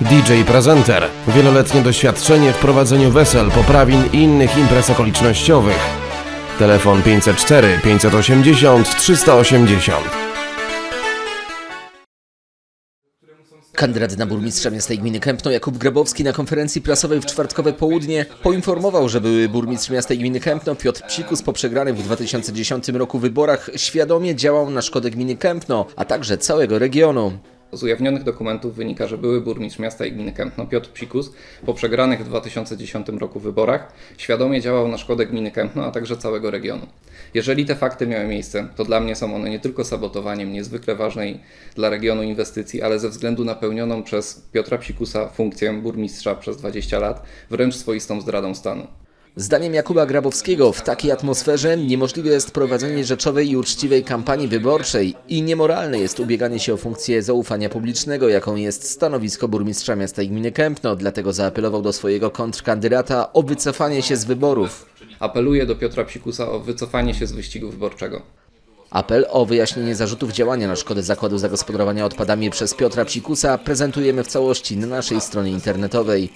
DJ Prezenter. Wieloletnie doświadczenie w prowadzeniu wesel, poprawin i innych imprez okolicznościowych. Telefon 504 580 380. Kandydat na burmistrza miasta i gminy Kępno Jakub Grabowski na konferencji prasowej w czwartkowe południe poinformował, że były burmistrz miasta i gminy Kępno Piotr Psikus po przegranych w 2010 roku wyborach świadomie działał na szkodę gminy Kępno, a także całego regionu. Z ujawnionych dokumentów wynika, że były burmistrz miasta i gminy Kępno Piotr Psikus po przegranych w 2010 roku wyborach świadomie działał na szkodę gminy Kępno, a także całego regionu. Jeżeli te fakty miały miejsce, to dla mnie są one nie tylko sabotowaniem niezwykle ważnej dla regionu inwestycji, ale ze względu na pełnioną przez Piotra Psikusa funkcję burmistrza przez 20 lat, wręcz swoistą zdradą stanu. Zdaniem Jakuba Grabowskiego w takiej atmosferze niemożliwe jest prowadzenie rzeczowej i uczciwej kampanii wyborczej i niemoralne jest ubieganie się o funkcję zaufania publicznego, jaką jest stanowisko burmistrza miasta i gminy Kępno. Dlatego zaapelował do swojego kontrkandydata o wycofanie się z wyborów. Apeluję do Piotra Psikusa o wycofanie się z wyścigu wyborczego. Apel o wyjaśnienie zarzutów działania na szkodę Zakładu Zagospodarowania Odpadami przez Piotra Psikusa prezentujemy w całości na naszej stronie internetowej.